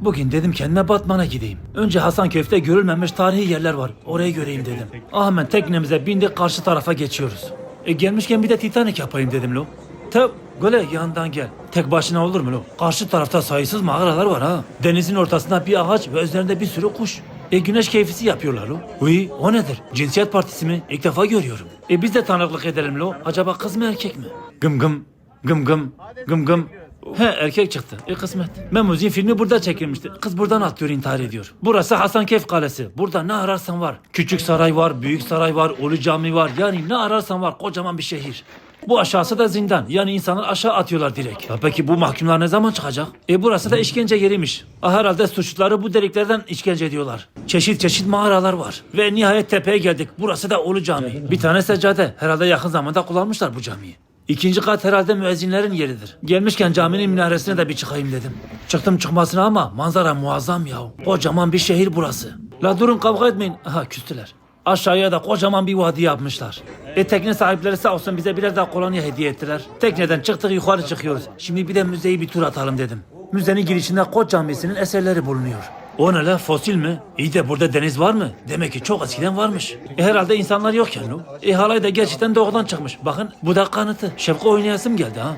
Bugün dedim kendime Batman'a gideyim. Önce Hasankeyf'te görülmemiş tarihi yerler var. Orayı göreyim dedim. Ah, Hemen teknemize bindik karşı tarafa geçiyoruz. E gelmişken bir de Titanic yapayım dedim lo. Tabi böyle yandan gel. Tek başına olur mu lo? Karşı tarafta sayısız mağaralar var ha. Denizin ortasında bir ağaç ve üzerinde bir sürü kuş. E güneş keyfisi yapıyorlar lo. Uy o nedir? Cinsiyet partisi mi? İlk defa görüyorum. E biz de tanıklık edelim lo. Acaba kız mı erkek mi? Gım gım. Gım gım. Gım gım. He erkek çıktı. E kısmet. Memuzin filmi burada çekilmişti. Kız buradan atlıyor intihar ediyor. Burası Hasankeyf Kalesi. Burada ne ararsan var. Küçük saray var, büyük saray var, Ulu Cami var. Yani ne ararsan var. Kocaman bir şehir. Bu aşağısı da zindan. Yani insanlar aşağı atıyorlar direkt. Ya peki bu mahkumlar ne zaman çıkacak? E burası da işkence yeriymiş. Ah, herhalde suçluları bu deliklerden işkence ediyorlar. Çeşit çeşit mağaralar var. Ve nihayet tepeye geldik. Burası da Ulu Cami. Bir tane seccade. Herhalde yakın zamanda kullanmışlar bu camiyi. İkinci kat herhalde müezzinlerin yeridir. Gelmişken caminin minaresine de bir çıkayım dedim. Çıktım çıkmasına ama manzara muazzam ya. Kocaman bir şehir burası. La durun kavga etmeyin. Aha küstüler. Aşağıya da kocaman bir vadi yapmışlar. E tekne sahipleri sağ olsun bize birer daha kolonya hediye ettiler. Tekneden çıktık yukarı çıkıyoruz. Şimdi bir de müzeyi bir tur atalım dedim. Müzenin girişinde Koç Camisi'nin eserleri bulunuyor. O ne la fosil mi? İyi de burada deniz var mı? Demek ki çok eskiden varmış. E herhalde insanlar yok yani. E halay da gerçekten doğudan çıkmış. Bakın bu da kanıtı. Şefka oynayasım geldi ha.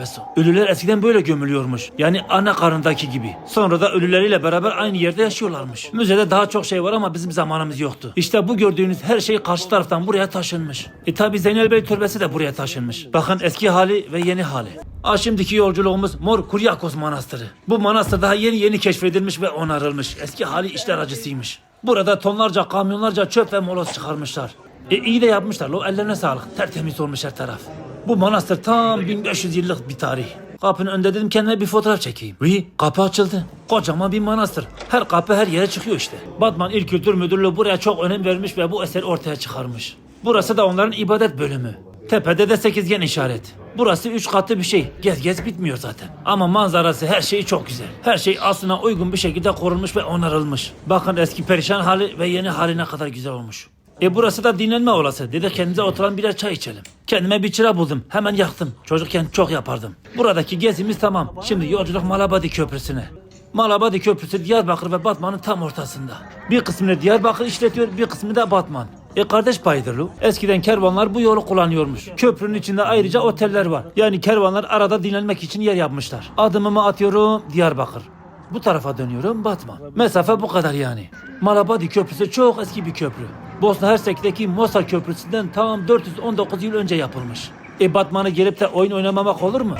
Beso. Ölüler eskiden böyle gömülüyormuş. Yani ana karnındaki gibi. Sonra da ölüleriyle beraber aynı yerde yaşıyorlarmış. Müzede daha çok şey var ama bizim zamanımız yoktu. İşte bu gördüğünüz her şey karşı taraftan buraya taşınmış. E tabi Zeynel Bey türbesi de buraya taşınmış. Bakın eski hali ve yeni hali. Aa, şimdiki yolculuğumuz Mor Kuryakos Manastırı. Bu manastır daha yeni yeni keşfedilmiş ve onarılmış. Eski hali işler acısıymış. Burada tonlarca kamyonlarca çöp ve moloz çıkarmışlar. E iyi de yapmışlar lo ellerine sağlık. Tertemiz olmuş her taraf. Bu manastır tam 1500 yıllık bir tarih. Kapının önünde dedim kendime bir fotoğraf çekeyim. Uy kapı açıldı. Kocaman bir manastır. Her kapı her yere çıkıyor işte. Batman İl Kültür Müdürlüğü buraya çok önem vermiş ve bu eseri ortaya çıkarmış. Burası da onların ibadet bölümü. Tepede de sekizgen işaret. Burası üç katlı bir şey. Gez gez bitmiyor zaten. Ama manzarası her şeyi çok güzel. Her şey aslına uygun bir şekilde korunmuş ve onarılmış. Bakın eski perişan hali ve yeni hali ne kadar güzel olmuş. E burası da dinlenme olası. Dedik kendimize oturan birer çay içelim. Kendime bir çıra buldum. Hemen yaktım. Çocukken çok yapardım. Buradaki gezimiz tamam. Şimdi yolculuk Malabadi Köprüsü'ne. Malabadi Köprüsü Diyarbakır ve Batman'ın tam ortasında. Bir kısmını Diyarbakır işletiyor, bir kısmını da Batman. E kardeş payıdır lu. Eskiden kervanlar bu yolu kullanıyormuş. Köprünün içinde ayrıca oteller var. Yani kervanlar arada dinlenmek için yer yapmışlar. Adımımı atıyorum Diyarbakır. Bu tarafa dönüyorum Batman. Mesafe bu kadar yani. Malabadi Köprüsü çok eski bir köprü. Bosna Hersek'teki Mostar Köprüsü'nden tam 419 yıl önce yapılmış. E Batman'ı gelip de oyun oynamamak olur mu?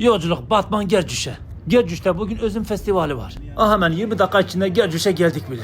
Yolculuk Batman Gercüş'e. Gercüş'te bugün Özüm Festivali var. Ah hemen 20 dakika içinde Gercüş'e geldik bile.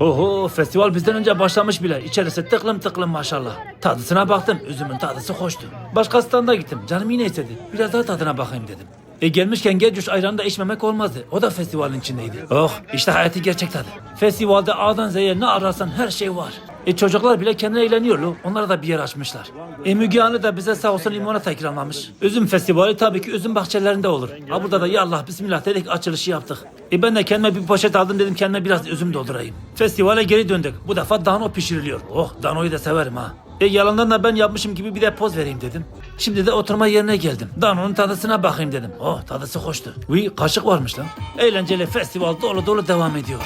Oho festival bizden önce başlamış bile. İçerisi tıklım tıklım maşallah. Tadısına baktım. Üzümün tadısı hoştu. Başka standa gittim. Canım yine istedi. Biraz daha tadına bakayım dedim. E gelmişken Gercüş ayranı da içmemek olmazdı. O da festivalin içindeydi. Oh işte hayatı gerçek tadı. Festivalde A'dan Z'ye ne ararsan her şey var. E çocuklar bile kendine eğleniyor lo. Onlara da bir yer açmışlar. E Müge Anlı da bize sağ olsun limonata ikramlamış. Üzüm festivali tabii ki üzüm bahçelerinde olur. Ha burada da ya Allah bismillah dedik açılışı yaptık. E ben de kendime bir poşet aldım dedim kendime biraz üzüm doldurayım. Festivale geri döndük. Bu defa dano pişiriliyor. Oh danoyu da severim ha. E yalandan da ben yapmışım gibi bir de poz vereyim dedim. Şimdi de oturma yerine geldim. Dano'nun tadısına bakayım dedim. Oh tadısı hoştu. Uy kaşık varmış lan. Eğlenceli festival dolu dolu devam ediyor.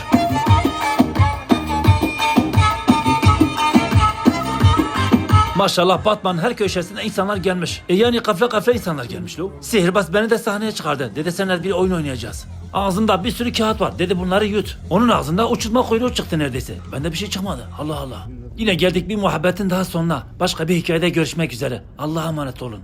Maşallah Batman her köşesinde insanlar gelmiş. E yani kafle kafle insanlar gelmiş lo. Sihirbaz beni de sahneye çıkardı. Dedi senler bir oyun oynayacağız. Ağzında bir sürü kağıt var. Dedi bunları yut. Onun ağzında uçurtma kuyruğu çıktı neredeyse. Bende bir şey çıkmadı. Allah Allah. Yine geldik bir muhabbetin daha sonuna. Başka bir hikayede görüşmek üzere. Allah'a emanet olun.